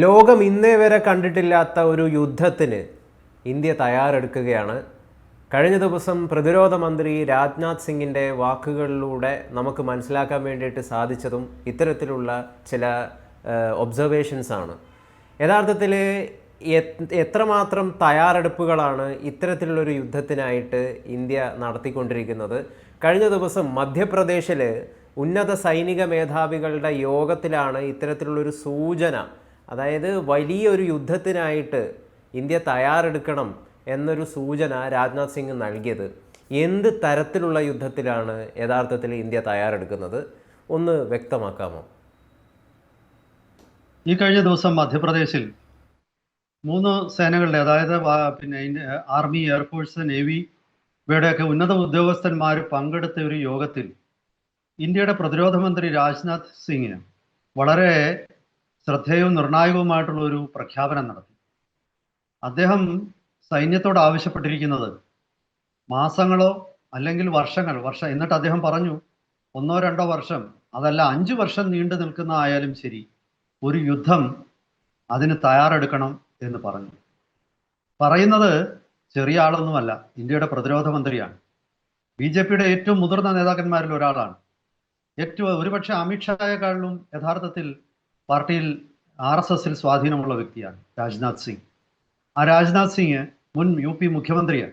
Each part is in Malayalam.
ലോകം ഇന്നേ വരെ കണ്ടിട്ടില്ലാത്ത ഒരു യുദ്ധത്തിന് ഇന്ത്യ തയ്യാറെടുക്കുകയാണ്. കഴിഞ്ഞ ദിവസം പ്രതിരോധ മന്ത്രി രാജ്നാഥ് സിംഗിന്റെ വാക്കുകളിലൂടെ നമുക്ക് മനസ്സിലാക്കാൻ വേണ്ടിയിട്ട് സാധിച്ചതും ഇത്തരത്തിലുള്ള ചില ഒബ്സർവേഷൻസ് ആണ്. യഥാർത്ഥത്തിൽ എത്രമാത്രം തയ്യാറെടുപ്പുകളാണ് ഇത്തരത്തിലുള്ളൊരു യുദ്ധത്തിനായിട്ട് ഇന്ത്യ നടത്തിക്കൊണ്ടിരിക്കുന്നത്? കഴിഞ്ഞ ദിവസം മധ്യപ്രദേശിൽ ഉന്നത സൈനിക മേധാവികളുടെ യോഗത്തിലാണ് ഇത്തരത്തിലുള്ളൊരു സൂചന അതായത് വലിയൊരു യുദ്ധത്തിനായിട്ട് ഇന്ത്യ തയ്യാറെടുക്കണം എന്നൊരു സൂചന രാജ്നാഥ് സിംഗ് നൽകിയത്. എന്ത് തരത്തിലുള്ള യുദ്ധത്തിലാണ് യഥാർത്ഥത്തിൽ ഇന്ത്യ തയ്യാറെടുക്കുന്നത്? ഒന്ന് വ്യക്തമാക്കാമോ? ഈ കഴിഞ്ഞ ദിവസം മധ്യപ്രദേശിൽ മൂന്ന് സേനകളുടെ അതായത് പിന്നെ ആർമി എയർഫോഴ്സ് നേവി ഇവയുടെയൊക്കെ ഉന്നത ഉദ്യോഗസ്ഥന്മാർ പങ്കെടുത്ത ഒരു യോഗത്തിൽ ഇന്ത്യയുടെ പ്രതിരോധ മന്ത്രി രാജ്നാഥ് സിംഗിന് വളരെ ശ്രദ്ധേയവും നിർണായകവുമായിട്ടുള്ള ഒരു പ്രഖ്യാപനം നടത്തി. അദ്ദേഹം സൈന്യത്തോട് ആവശ്യപ്പെട്ടിരിക്കുന്നത് മാസങ്ങളോ അല്ലെങ്കിൽ വർഷങ്ങൾ വർഷം എന്നിട്ട് അദ്ദേഹം പറഞ്ഞു ഒന്നോ രണ്ടോ വർഷം അതല്ല അഞ്ചു വർഷം നീണ്ടു നിൽക്കുന്ന ആയാലും ശരി ഒരു യുദ്ധം അതിന് തയ്യാറെടുക്കണം എന്ന് പറഞ്ഞു. പറയുന്നത് ചെറിയ ആളൊന്നുമല്ല ഇന്ത്യയുടെ പ്രതിരോധ മന്ത്രിയാണ്. ബി ജെ പിയുടെ ഏറ്റവും മുതിർന്ന നേതാക്കന്മാരിൽ ഒരാളാണ്. ഏറ്റവും ഒരുപക്ഷെ അമിത്ഷായെക്കാളിലും യഥാർത്ഥത്തിൽ പാർട്ടിയിൽ ആർ എസ് എസിൽ സ്വാധീനമുള്ള വ്യക്തിയാണ് രാജ്നാഥ് സിംഗ്. ആ രാജ്നാഥ് സിംഗ് മുൻ യു പി മുഖ്യമന്ത്രിയാണ്.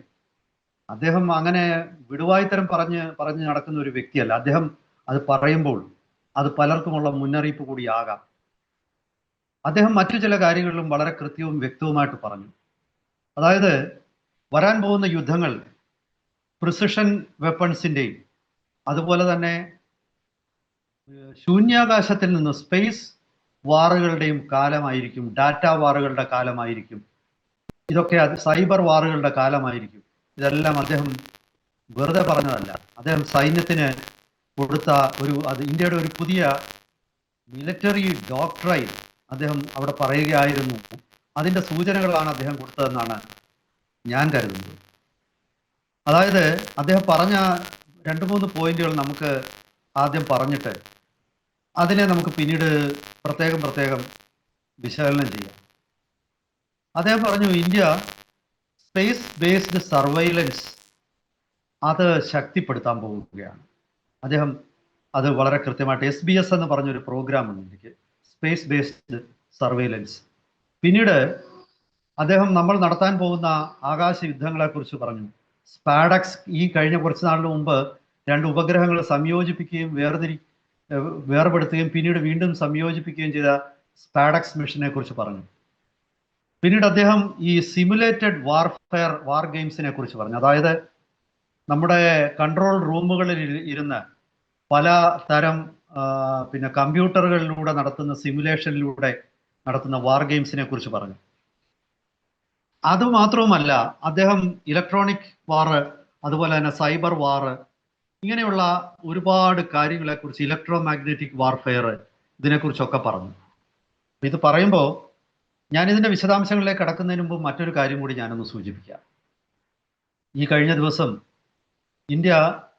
അദ്ദേഹം അങ്ങനെ വിടുവായിത്തരം പറഞ്ഞ് പറഞ്ഞ് നടക്കുന്ന ഒരു വ്യക്തിയല്ല. അദ്ദേഹം അത് പറയുമ്പോൾ അത് പലർക്കുമുള്ള മുന്നറിയിപ്പ് കൂടിയാകാം അദ്ദേഹം മറ്റു ചില കാര്യങ്ങളിലും വളരെ കൃത്യവും വ്യക്തവുമായിട്ട് പറഞ്ഞു. അതായത് വരാൻ പോകുന്ന യുദ്ധങ്ങൾ പ്രിസിഷൻ വെപ്പൺസിന്റെയും അതുപോലെ തന്നെ ശൂന്യാകാശത്തിൽ നിന്ന് സ്പേസ് വാറുകളുടെയും കാലമായിരിക്കും ഡാറ്റ വാറുകളുടെ കാലമായിരിക്കും. ഇതൊക്കെ അത് സൈബർ വാറുകളുടെ കാലമായിരിക്കും. ഇതെല്ലാം അദ്ദേഹം വെറുതെ പറഞ്ഞതല്ല. അദ്ദേഹം സൈന്യത്തിന് കൊടുത്ത ഒരു അത് ഇന്ത്യയുടെ ഒരു പുതിയ മിലിറ്ററി ഡോക്ടറായി അദ്ദേഹം അവിടെ പറയുകയായിരുന്നു. അതിന്റെ സൂചനകളാണ് അദ്ദേഹം കൊടുത്തതെന്നാണ് ഞാൻ കരുതുന്നത്. അതായത് അദ്ദേഹം പറഞ്ഞ രണ്ട് മൂന്ന് പോയിന്റുകൾ നമുക്ക് ആദ്യം പറഞ്ഞിട്ട് അതിനെ നമുക്ക് പിന്നീട് പ്രത്യേകം പ്രത്യേകം വിശകലനം ചെയ്യാം. അദ്ദേഹം പറഞ്ഞു ഇന്ത്യ സ്പേസ് ബേസ്ഡ് സർവൈലൻസ് അത് ശക്തിപ്പെടുത്താൻ പോവുകയാണ്. അദ്ദേഹം അത് വളരെ കൃത്യമായിട്ട് എസ് ബി എസ് എന്ന് പറഞ്ഞൊരു പ്രോഗ്രാം ഉണ്ട് ഇന്ത്യയ്ക്ക് സ്പേസ് ബേസ്ഡ് സർവൈലൻസ് പിന്നീട് അദ്ദേഹം നമ്മൾ നടത്താൻ പോകുന്ന ആകാശ യുദ്ധങ്ങളെക്കുറിച്ച് പറഞ്ഞു. സ്പാഡക്സ് ഈ കഴിഞ്ഞ കുറച്ച് നാളിന് മുമ്പ് രണ്ട് ഉപഗ്രഹങ്ങൾ സംയോജിപ്പിക്കുകയും വേർതിരി വേർപെടുത്തുകയും പിന്നീട് വീണ്ടും സംയോജിപ്പിക്കുകയും ചെയ്ത സ്പാഡക്സ് മിഷനെ കുറിച്ച് പറഞ്ഞു. പിന്നീട് അദ്ദേഹം ഈ സിമുലേറ്റഡ് വാർഫെയർ വാർ ഗെയിംസിനെ കുറിച്ച് പറഞ്ഞു. അതായത് നമ്മുടെ കൺട്രോൾ റൂമുകളിൽ ഇരു- ഇരുന്ന് പല തരം പിന്നെ കമ്പ്യൂട്ടറുകളിലൂടെ നടത്തുന്ന സിമുലേഷനിലൂടെ നടത്തുന്ന വാർ ഗെയിംസിനെ കുറിച്ച് പറഞ്ഞു. അതുമാത്രവുമല്ല അദ്ദേഹം ഇലക്ട്രോണിക് വാർ അതുപോലെ തന്നെ സൈബർ വാറ് ഇങ്ങനെയുള്ള ഒരുപാട് കാര്യങ്ങളെക്കുറിച്ച് ഇലക്ട്രോ മാഗ്നറ്റിക് വാർഫെയർ ഇതിനെക്കുറിച്ചൊക്കെ പറഞ്ഞു. ഇത് പറയുമ്പോൾ ഞാൻ ഇതിന്റെ വിശദാംശങ്ങളിലേക്ക് കടക്കുന്നതിന് മുമ്പ് മറ്റൊരു കാര്യം കൂടി ഞാനൊന്ന് സൂചിപ്പിക്കാം. ഈ കഴിഞ്ഞ ദിവസം ഇന്ത്യ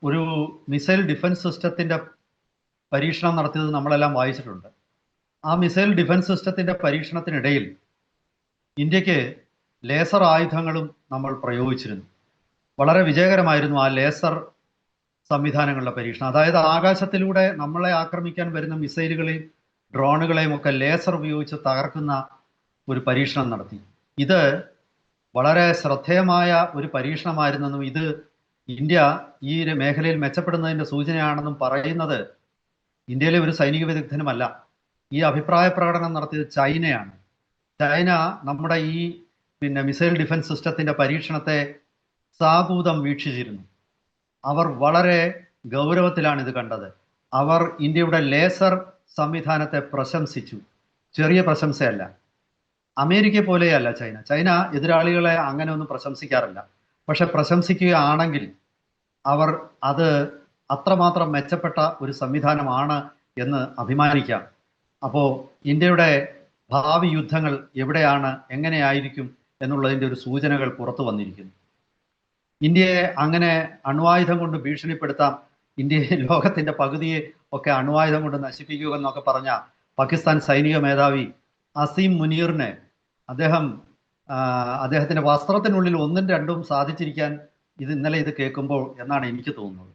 ഒരു മിസൈൽ ഡിഫൻസ് സിസ്റ്റത്തിന്റെ പരീക്ഷണം നടത്തിയത് നമ്മളെല്ലാം വായിച്ചിട്ടുണ്ട്. ആ മിസൈൽ ഡിഫൻസ് സിസ്റ്റത്തിന്റെ പരീക്ഷണത്തിനിടയിൽ ഇന്ത്യയ്ക്ക് ലേസർ ആയുധങ്ങളും നമ്മൾ പ്രയോഗിച്ചിരുന്നു. വളരെ വിജയകരമായിരുന്നു ആ ലേസർ സംവിധാനങ്ങളുടെ പരീക്ഷണം. അതായത് ആകാശത്തിലൂടെ നമ്മളെ ആക്രമിക്കാൻ വരുന്ന മിസൈലുകളെയും ഡ്രോണുകളെയും ഒക്കെ ലേസർ ഉപയോഗിച്ച് തകർക്കുന്ന ഒരു പരീക്ഷണം നടത്തി. ഇത് വളരെ ശ്രദ്ധേയമായ ഒരു പരീക്ഷണമായിരുന്നെന്നും ഇത് ഇന്ത്യ ഈ മേഖലയിൽ മെച്ചപ്പെടുന്നതിന്റെ സൂചനയാണെന്നും പറയുന്നത് ഇന്ത്യയിലെ ഒരു സൈനിക വിദഗ്ധനുമല്ല. ഈ അഭിപ്രായ പ്രകടനം നടത്തിയത് ചൈനയാണ്. ചൈന നമ്മുടെ ഈ പിന്നെ മിസൈൽ ഡിഫൻസ് സിസ്റ്റത്തിന്റെ പരീക്ഷണത്തെ സാകൂതം വീക്ഷിച്ചിരുന്നു. അവർ വളരെ ഗൗരവത്തിലാണ് ഇത് കണ്ടത്. അവർ ഇന്ത്യയുടെ ലേസർ സംവിധാനത്തെ പ്രശംസിച്ചു. ചെറിയ പ്രശംസയല്ല. അമേരിക്ക പോലെയല്ല ചൈന. ചൈന എതിരാളികളെ അങ്ങനെ ഒന്നും പ്രശംസിക്കാറില്ല. പക്ഷെ പ്രശംസിക്കുകയാണെങ്കിൽ അവർ അത് അത്രമാത്രം മെച്ചപ്പെട്ട ഒരു സംവിധാനമാണ് എന്ന് അഭിമാനിക്കാം. അപ്പോൾ ഇന്ത്യയുടെ ഭാവി യുദ്ധങ്ങൾ എവിടെയാണ് എങ്ങനെയായിരിക്കും എന്നുള്ളതിന്റെ ഒരു സൂചനകൾ പുറത്തു വന്നിരിക്കുന്നു. ഇന്ത്യയെ അങ്ങനെ അണ്വായുധം കൊണ്ട് ഭീഷണിപ്പെടുത്താം ഇന്ത്യയെ ലോകത്തിന്റെ പകുതിയെ ഒക്കെ അണ്വായുധം കൊണ്ട് നശിപ്പിക്കുക എന്നൊക്കെ പറഞ്ഞ പാകിസ്ഥാൻ സൈനിക മേധാവി അസീം മുനീറിനെ അദ്ദേഹം അദ്ദേഹത്തിന്റെ വസ്ത്രത്തിനുള്ളിൽ ഒന്നും രണ്ടും സാധിച്ചിരിക്കാൻ ഇത് ഇന്നലെ ഇത് കേൾക്കുമ്പോൾ എന്നാണ് എനിക്ക് തോന്നുന്നത്.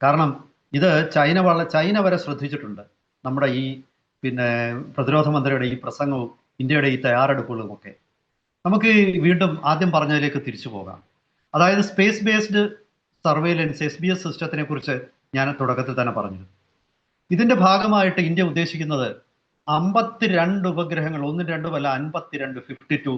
കാരണം ഇത് ചൈന വള ചൈന വരെ ശ്രദ്ധിച്ചിട്ടുണ്ട്. നമ്മുടെ ഈ പിന്നെ പ്രതിരോധ മന്ത്രിയുടെ ഈ പ്രസംഗവും ഇന്ത്യയുടെ ഈ തയ്യാറെടുപ്പുകളും ഒക്കെ. നമുക്ക് വീണ്ടും ആദ്യം പറഞ്ഞതിലേക്ക് തിരിച്ചു പോകാം. അതായത് space based surveillance S B S സിസ്റ്റത്തിനെ കുറിച്ച് ഞാൻ തുടക്കത്തിൽ തന്നെ പറഞ്ഞു. ഇതിന്റെ ഭാഗമായിട്ട് ഇന്ത്യ ഉദ്ദേശിക്കുന്നത് അമ്പത്തിരണ്ട് ഉപഗ്രഹങ്ങൾ ഒന്നും രണ്ടും അല്ല അൻപത്തിരണ്ട് ഫിഫ്റ്റി ടു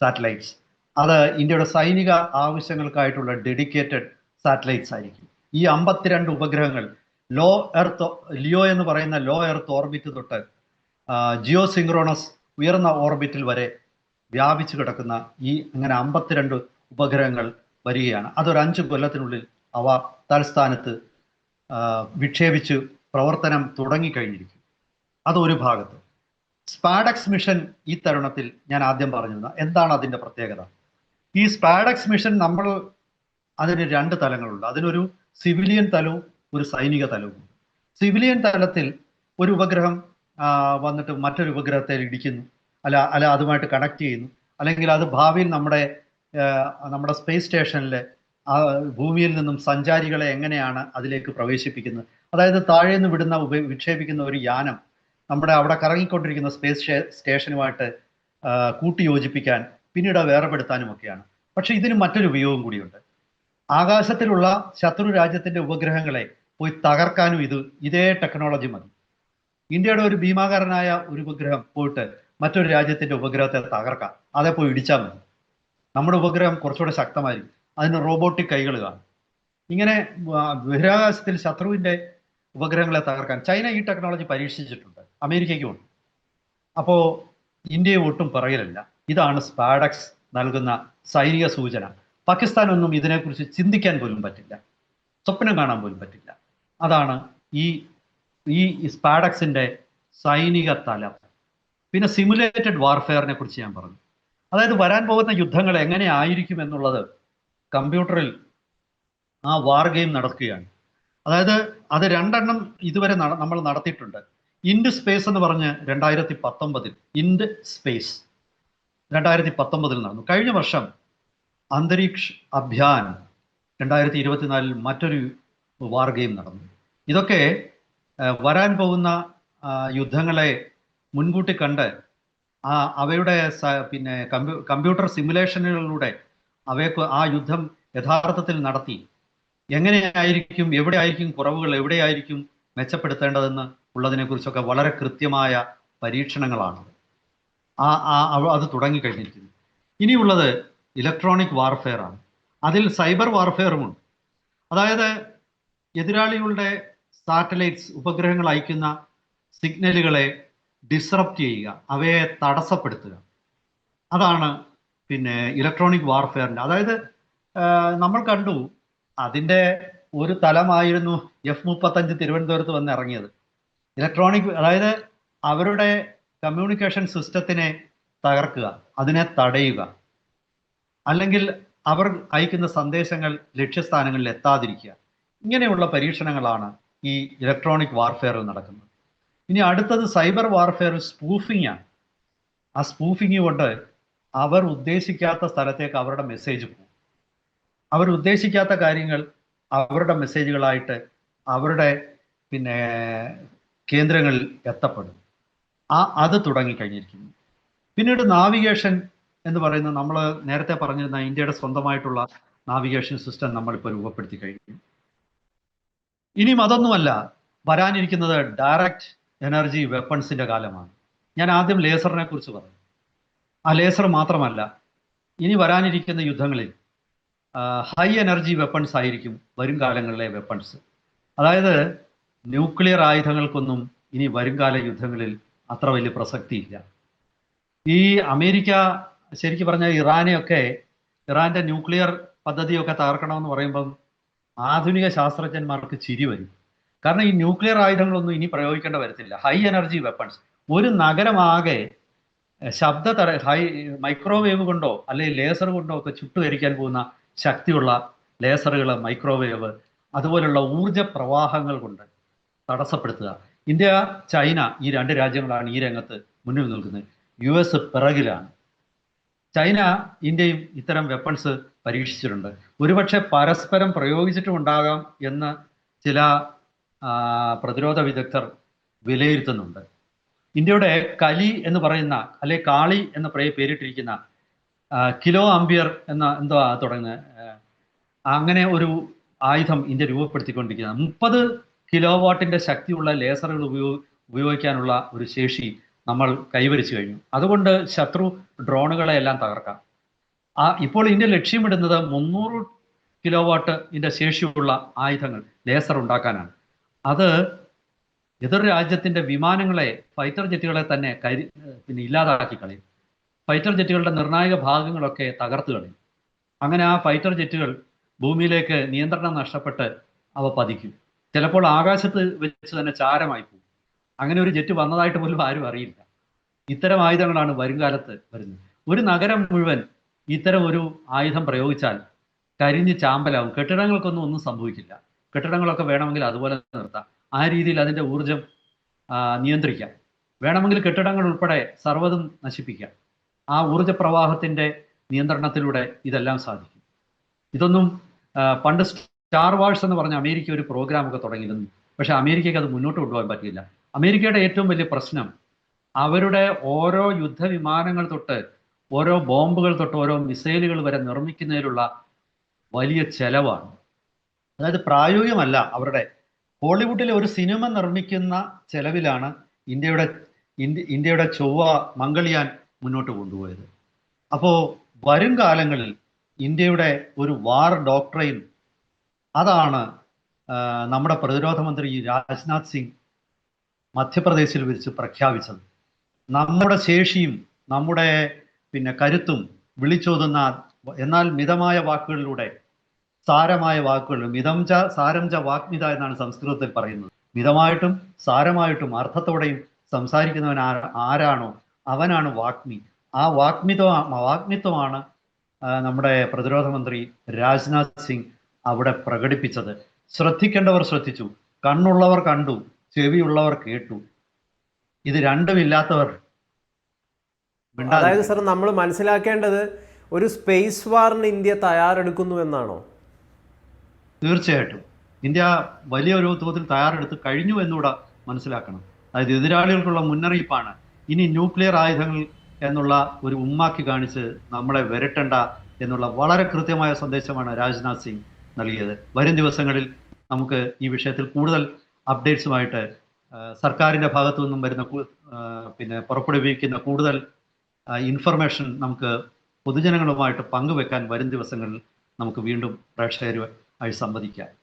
സാറ്റലൈറ്റ്സ് അത് ഇന്ത്യയുടെ സൈനിക ആവശ്യങ്ങൾക്കായിട്ടുള്ള ഡെഡിക്കേറ്റഡ് സാറ്റലൈറ്റ്സ് ആയിരിക്കും. ഈ അമ്പത്തിരണ്ട് ഉപഗ്രഹങ്ങൾ ലോ എർത്ത് ലിയോ എന്ന് പറയുന്ന ലോ എർത്ത് ഓർബിറ്റ് തൊട്ട് ജിയോ സിങ്ക്രോണസ് ഉയർന്ന ഓർബിറ്റിൽ വരെ വ്യാപിച്ചു കിടക്കുന്ന ഈ അങ്ങനെ അമ്പത്തിരണ്ട് ഉപഗ്രഹങ്ങൾ വരികയാണ്. അതൊരു അഞ്ച് കൊല്ലത്തിനുള്ളിൽ അവ തൽസ്ഥാനത്ത് ആ, വിക്ഷേപിച്ച് പ്രവർത്തനം തുടങ്ങിക്കഴിഞ്ഞിരിക്കും. അതൊരു ഭാഗത്ത്. സ്പാഡക്സ് മിഷൻ ഈ തരുണത്തിൽ ഞാൻ ആദ്യം പറഞ്ഞിരുന്ന. എന്താണ് അതിന്റെ പ്രത്യേകത? ഈ സ്പാഡക്സ് മിഷൻ നമ്മൾ അതിന് രണ്ട് തലങ്ങളുണ്ട്. അതിനൊരു സിവിലിയൻ തലവും ഒരു സൈനിക തലവും. സിവിലിയൻ തലത്തിൽ ഒരു ഉപഗ്രഹം വന്നിട്ട് മറ്റൊരു ഉപഗ്രഹത്തെ ഇടിക്കുന്നു. അല്ല അല്ല അതുമായിട്ട് കണക്ട് ചെയ്യുന്നു. അല്ലെങ്കിൽ അത് ഭാവിയിൽ നമ്മുടെ നമ്മുടെ സ്പേസ് സ്റ്റേഷനിൽ ഭൂമിയിൽ നിന്നും സഞ്ചാരികളെ എങ്ങനെയാണ് അതിലേക്ക് പ്രവേശിപ്പിക്കുന്നത്? അതായത് താഴെ നിന്ന് വിടുന്ന ഉപ വിക്ഷേപിക്കുന്ന ഒരു യാനം നമ്മുടെ അവിടെ കറങ്ങിക്കൊണ്ടിരിക്കുന്ന സ്പേസ് സ്റ്റേ- സ്റ്റേഷനുമായിട്ട് കൂട്ടിയോജിപ്പിക്കാൻ പിന്നീട് വേർപെടുത്താനുമൊക്കെയാണ്. പക്ഷെ ഇതിന് മറ്റൊരു ഉപയോഗം കൂടിയുണ്ട്. ആകാശത്തിലുള്ള ശത്രു രാജ്യത്തിന്റെ ഉപഗ്രഹങ്ങളെ പോയി തകർക്കാനും ഇത് ഇതേ ടെക്നോളജി മതി. ഇന്ത്യയുടെ ഒരു ഭീമാകാരനായ ഒരു ഉപഗ്രഹം പോയിട്ട് മറ്റൊരു രാജ്യത്തിന്റെ ഉപഗ്രഹത്തെ തകർക്കാം. അതേ പോയി ഇടിച്ചാൽ മതി. നമ്മുടെ ഉപഗ്രഹം കുറച്ചുകൂടെ ശക്തമായിരിക്കും. അതിന് റോബോട്ടിക് കൈകൾ കാണും. ഇങ്ങനെ ബഹിരാകാശത്തിൽ ശത്രുവിന്റെ ഉപഗ്രഹങ്ങളെ തകർക്കാൻ ചൈന ഈ ടെക്നോളജി പരീക്ഷിച്ചിട്ടുണ്ട്. അമേരിക്കയ്ക്കും ഉണ്ട്. അപ്പോ ഇന്ത്യയെ ഒട്ടും പറയലല്ല ഇതാണ് സ്പാഡക്സ് നൽകുന്ന സൈനിക സൂചന. പാകിസ്ഥാനൊന്നും ഇതിനെക്കുറിച്ച് ചിന്തിക്കാൻ പോലും പറ്റില്ല. സ്വപ്നം കാണാൻ പോലും പറ്റില്ല. അതാണ് ഈ ഈ സ്പാഡക്സിന്റെ സൈനിക തലം. പിന്നെ സിമുലേറ്റഡ് വാർഫെയറിനെ കുറിച്ച് ഞാൻ പറഞ്ഞു. അതായത് വരാൻ പോകുന്ന യുദ്ധങ്ങൾ എങ്ങനെ ആയിരിക്കും എന്നുള്ളത് കമ്പ്യൂട്ടറിൽ ആ വാർ ഗെയിം നടക്കുകയാണ്. അതായത് അത് രണ്ടെണ്ണം ഇതുവരെ നമ്മൾ നടത്തിയിട്ടുണ്ട്. ഇൻഡ് സ്പേസ് എന്ന് പറഞ്ഞ് രണ്ടായിരത്തി പത്തൊമ്പതിൽ ഇൻഡ് സ്പേസ് രണ്ടായിരത്തി പത്തൊമ്പതിൽ നടന്നു. കഴിഞ്ഞ വർഷം അന്തരീക്ഷ് അഭിയാൻ രണ്ടായിരത്തി ഇരുപത്തിനാലിൽ മറ്റൊരു വാർ ഗെയിം നടന്നു. ഇതൊക്കെ വരാൻ പോകുന്ന യുദ്ധങ്ങളെ മുൻകൂട്ടി കണ്ട് ആ അവയുടെ പിന്നെ കമ്പ്യൂ കമ്പ്യൂട്ടർ സിമുലേഷനുകളിലൂടെ അവയെ ആ യുദ്ധം യഥാർത്ഥത്തിൽ നടത്തി. എങ്ങനെയായിരിക്കും എവിടെ ആയിരിക്കും കുറവുകൾ എവിടെയായിരിക്കും മെച്ചപ്പെടുത്തേണ്ടതെന്ന് ഉള്ളതിനെ കുറിച്ചൊക്കെ വളരെ കൃത്യമായ പരീക്ഷണങ്ങളാണ്. ആ ആ അത് തുടങ്ങിക്കഴിഞ്ഞിരിക്കുന്നു. ഇനിയുള്ളത് ഇലക്ട്രോണിക് വാർഫെയർ ആണ് അതിൽ സൈബർ വാർഫെയറും ഉണ്ട് അതായത് എതിരാളികളുടെ സാറ്റലൈറ്റ്സ് ഉപഗ്രഹങ്ങൾ അയക്കുന്ന സിഗ്നലുകളെ ഡിസ്റപ്റ്റ് ചെയ്യുക അവയെ തടസ്സപ്പെടുത്തുക. അതാണ് പിന്നെ ഇലക്ട്രോണിക് വാർഫെയറിന്റെ അതായത് നമ്മൾ കണ്ടു അതിന്റെ ഒരു തലമായിരുന്നു എഫ് മുപ്പത്തഞ്ച് തിരുവനന്തപുരത്ത് വന്ന് ഇറങ്ങിയത്. ഇലക്ട്രോണിക് അതായത് അവരുടെ കമ്മ്യൂണിക്കേഷൻ സിസ്റ്റത്തിനെ തകർക്കുക അതിനെ തടയുക. അല്ലെങ്കിൽ അവർ അയക്കുന്ന സന്ദേശങ്ങൾ ലക്ഷ്യസ്ഥാനങ്ങളിൽ എത്താതിരിക്കുക. ഇങ്ങനെയുള്ള പരീക്ഷണങ്ങളാണ് ഈ ഇലക്ട്രോണിക് വാർഫെയറിൽ നടക്കുന്നത്. ഇനി അടുത്തത് സൈബർ വാർഫെയർ സ്പൂഫിംഗ് ആണ്. ആ സ്പൂഫിംഗ് കൊണ്ട് അവർ ഉദ്ദേശിക്കാത്ത സ്ഥലത്തേക്ക് അവരുടെ മെസ്സേജ് പോകും. അവർ ഉദ്ദേശിക്കാത്ത കാര്യങ്ങൾ അവരുടെ മെസ്സേജുകളായിട്ട് അവരുടെ പിന്നെ കേന്ദ്രങ്ങളിൽ എത്തപ്പെടും. ആ അത് തുടങ്ങിക്കഴിഞ്ഞിരിക്കുന്നു. പിന്നീട് നാവിഗേഷൻ എന്ന് പറയുന്നത് നമ്മൾ നേരത്തെ പറഞ്ഞിരുന്ന ഇന്ത്യയുടെ സ്വന്തമായിട്ടുള്ള നാവിഗേഷൻ സിസ്റ്റം നമ്മളിപ്പോൾ രൂപപ്പെടുത്തി കഴിഞ്ഞു. ഇനിയും അതൊന്നുമല്ല വരാനിരിക്കുന്നത് ഡയറക്റ്റ് എനർജി വെപ്പൺസിന്റെ കാലമാണ്. ഞാൻ ആദ്യം ലേസറിനെ കുറിച്ച് പറഞ്ഞു. ആ ലേസർ മാത്രമല്ല ഇനി വരാനിരിക്കുന്ന യുദ്ധങ്ങളിൽ ഹൈ എനർജി വെപ്പൺസ് ആയിരിക്കും വരും കാലങ്ങളിലെ വെപ്പൺസ് അതായത് ന്യൂക്ലിയർ ആയുധങ്ങൾക്കൊന്നും ഇനി വരുംകാല യുദ്ധങ്ങളിൽ അത്ര വലിയ പ്രസക്തിയില്ല. ഈ അമേരിക്ക ശരിക്കും പറഞ്ഞാൽ ഇറാനെയൊക്കെ ഇറാന്റെ ന്യൂക്ലിയർ പദ്ധതിയൊക്കെ തകർക്കണമെന്ന് പറയുമ്പം ആധുനിക ശാസ്ത്രജ്ഞന്മാർക്ക് ചിരി വരും. കാരണം ഈ ന്യൂക്ലിയർ ആയുധങ്ങളൊന്നും ഇനി പ്രയോഗിക്കേണ്ട വരത്തില്ല. ഹൈ എനർജി വെപ്പൺസ് ഒരു നഗരമാകെ ശബ്ദ തട ഹൈ മൈക്രോവേവ് കൊണ്ടോ അല്ലെങ്കിൽ ലേസർ കൊണ്ടോ ഒക്കെ ചുട്ടുകരിക്കാൻ പോകുന്ന ശക്തിയുള്ള ലേസറുകൾ മൈക്രോവേവ് അതുപോലുള്ള ഊർജ പ്രവാഹങ്ങൾ കൊണ്ട് തടസ്സപ്പെടുത്തുക. ഇന്ത്യ ചൈന ഈ രണ്ട് രാജ്യങ്ങളാണ് ഈ രംഗത്ത് മുന്നിൽ നിൽക്കുന്നത്. U S പിറകിലാണ്. ചൈന ഇന്ത്യയും ഇത്തരം വെപ്പൺസ് പരീക്ഷിച്ചിട്ടുണ്ട്. ഒരുപക്ഷെ പരസ്പരം പ്രയോഗിച്ചിട്ടുമുണ്ടാകാം എന്ന് ചില പ്രതിരോധ വിദഗ്ധർ വിലയിരുത്തുന്നുണ്ട്. ഇന്ത്യയുടെ കലി എന്ന് പറയുന്ന അല്ലെ കാളി എന്ന പ്രേ- പേരിട്ടിരിക്കുന്ന കിലോ അമ്പിയർ എന്ന എന്തോ തുടങ്ങുന്ന അങ്ങനെ ഒരു ആയുധം ഇന്ത്യ രൂപപ്പെടുത്തിക്കൊണ്ടിരിക്കുന്നത് മുപ്പത് കിലോ വാട്ടിന്റെ ശക്തിയുള്ള ലേസറുകൾ ഉപയോഗ ഉപയോഗിക്കാനുള്ള ഒരു ശേഷി നമ്മൾ കൈവരിച്ചു കഴിഞ്ഞു. അതുകൊണ്ട് ശത്രു ഡ്രോണുകളെ എല്ലാം തകർക്കാം. ആ ഇപ്പോൾ ഇന്ത്യ ലക്ഷ്യമിടുന്നത് മുന്നൂറ് കിലോ വാട്ടിന്റെ ശേഷിയുള്ള ആയുധങ്ങൾ ലേസർ ഉണ്ടാക്കാനാണ്. അത് എതിർ രാജ്യത്തിന്റെ വിമാനങ്ങളെ ഫൈറ്റർ ജെറ്റുകളെ തന്നെ കരി പിന്നെ ഇല്ലാതാക്കി കളയും. ഫൈറ്റർ ജെറ്റുകളുടെ നിർണായക ഭാഗങ്ങളൊക്കെ തകർത്ത് കളയും. അങ്ങനെ ആ ഫൈറ്റർ ജെറ്റുകൾ ഭൂമിയിലേക്ക് നിയന്ത്രണം നഷ്ടപ്പെട്ട് അവ പതിക്കും. ചിലപ്പോൾ ആകാശത്ത് വെച്ച് തന്നെ ചാരമായി പോകും. അങ്ങനെ ഒരു ജെറ്റ് വന്നതായിട്ട് പോലും ആരും അറിയില്ല. ഇത്തരം ആയുധങ്ങളാണ് വരുംകാലത്ത് വരുന്നത്. ഒരു നഗരം മുഴുവൻ ഇത്തരം ഒരു ആയുധം പ്രയോഗിച്ചാൽ കരിഞ്ഞ് ചാമ്പലാവും. കെട്ടിടങ്ങൾക്കൊന്നും ഒന്നും സംഭവിക്കില്ല. കെട്ടിടങ്ങളൊക്കെ വേണമെങ്കിൽ അതുപോലെ നിർത്താം. ആ രീതിയിൽ അതിന്റെ ഊർജം നിയന്ത്രിക്കാം. വേണമെങ്കിൽ കെട്ടിടങ്ങൾ ഉൾപ്പെടെ സർവതും നശിപ്പിക്കാം. ആ ഊർജ പ്രവാഹത്തിന്റെ നിയന്ത്രണത്തിലൂടെ ഇതെല്ലാം സാധിക്കും. ഇതൊന്നും പണ്ട് സ്റ്റാർ വാഴ്സ് എന്ന് പറഞ്ഞ അമേരിക്ക ഒരു പ്രോഗ്രാമൊക്കെ തുടങ്ങിയിരുന്നു. പക്ഷെ അമേരിക്കയ്ക്ക് അത് മുന്നോട്ട് കൊണ്ടുപോകാൻ പറ്റിയില്ല. അമേരിക്കയുടെ ഏറ്റവും വലിയ പ്രശ്നം അവരുടെ ഓരോ യുദ്ധവിമാനങ്ങൾ തൊട്ട് ഓരോ ബോംബുകൾ തൊട്ട് ഓരോ മിസൈലുകൾ വരെ നിർമ്മിക്കുന്നതിലുള്ള വലിയ ചെലവാണ്. അതായത് പ്രായോഗികമല്ല അവരുടെ ഹോളിവുഡിലെ ഒരു സിനിമ നിർമ്മിക്കുന്ന ചെലവിലാണ് ഇന്ത്യയുടെ ഇന്ത്യ ഇന്ത്യയുടെ ചൊവ്വ മംഗളിയാൻ മുന്നോട്ട് കൊണ്ടുപോയത്. അപ്പോൾ വരും കാലങ്ങളിൽ ഇന്ത്യയുടെ ഒരു വാർ ഡോക്ട്രൈൻ അതാണ് നമ്മുടെ പ്രതിരോധ മന്ത്രി രാജ്നാഥ് സിംഗ് മധ്യപ്രദേശിൽ വെച്ച് പ്രഖ്യാപിച്ചത്. നമ്മുടെ ശേഷിയും നമ്മുടെ പിന്നെ കരുത്തും വിളിച്ചോതുന്ന എന്നാൽ മിതമായ വാക്കുകളിലൂടെ സാരമായ വാക്കുകൾ. മിതം ച സാരം ച വാഗ്മിത എന്നാണ് സംസ്കൃതത്തിൽ പറയുന്നത്. മിതമായിട്ടും സാരമായിട്ടും അർത്ഥത്തോടെയും സംസാരിക്കുന്നവൻ ആരാണോ അവനാണ് വാഗ്മി ആ വാഗ്മിത്വ വാഗ്മിത്വമാണ് നമ്മുടെ പ്രതിരോധ മന്ത്രി രാജ്നാഥ് സിംഗ് അവിടെ പ്രകടിപ്പിച്ചത്. ശ്രദ്ധിക്കേണ്ടവർ ശ്രദ്ധിച്ചു. കണ്ണുള്ളവർ കണ്ടു. ചെവിയുള്ളവർ കേട്ടു. ഇത് രണ്ടുമില്ലാത്തവർ. അതായത് സർ നമ്മൾ മനസ്സിലാക്കേണ്ടത് ഒരു സ്പേസ് വാറിന് ഇന്ത്യ തയ്യാറെടുക്കുന്നു എന്നാണോ? തീർച്ചയായിട്ടും. ഇന്ത്യ വലിയൊരു തോതിൽ തയ്യാറെടുത്ത് കഴിഞ്ഞു എന്നുകൂടെ മനസ്സിലാക്കണം. അതായത് എതിരാളികൾക്കുള്ള മുന്നറിയിപ്പാണ്. ഇനി ന്യൂക്ലിയർ ആയുധങ്ങൾ എന്നുള്ള ഒരു ഉമ്മാക്കി കാണിച്ച് നമ്മളെ വരട്ടണ്ട എന്നുള്ള വളരെ കൃത്യമായ സന്ദേശമാണ് രാജ്നാഥ് സിംഗ് നൽകിയത്. വരും ദിവസങ്ങളിൽ നമുക്ക് ഈ വിഷയത്തിൽ കൂടുതൽ അപ്ഡേറ്റ്സുമായിട്ട് സർക്കാരിന്റെ ഭാഗത്തു നിന്നും വരുന്ന പിന്നെ പുറപ്പെടുവിക്കുന്ന കൂടുതൽ ഇൻഫർമേഷൻ നമുക്ക് പൊതുജനങ്ങളുമായിട്ട് പങ്കുവെക്കാൻ വരും ദിവസങ്ങളിൽ നമുക്ക് വീണ്ടും പ്രേക്ഷകരുമായി സംവദിക്കാം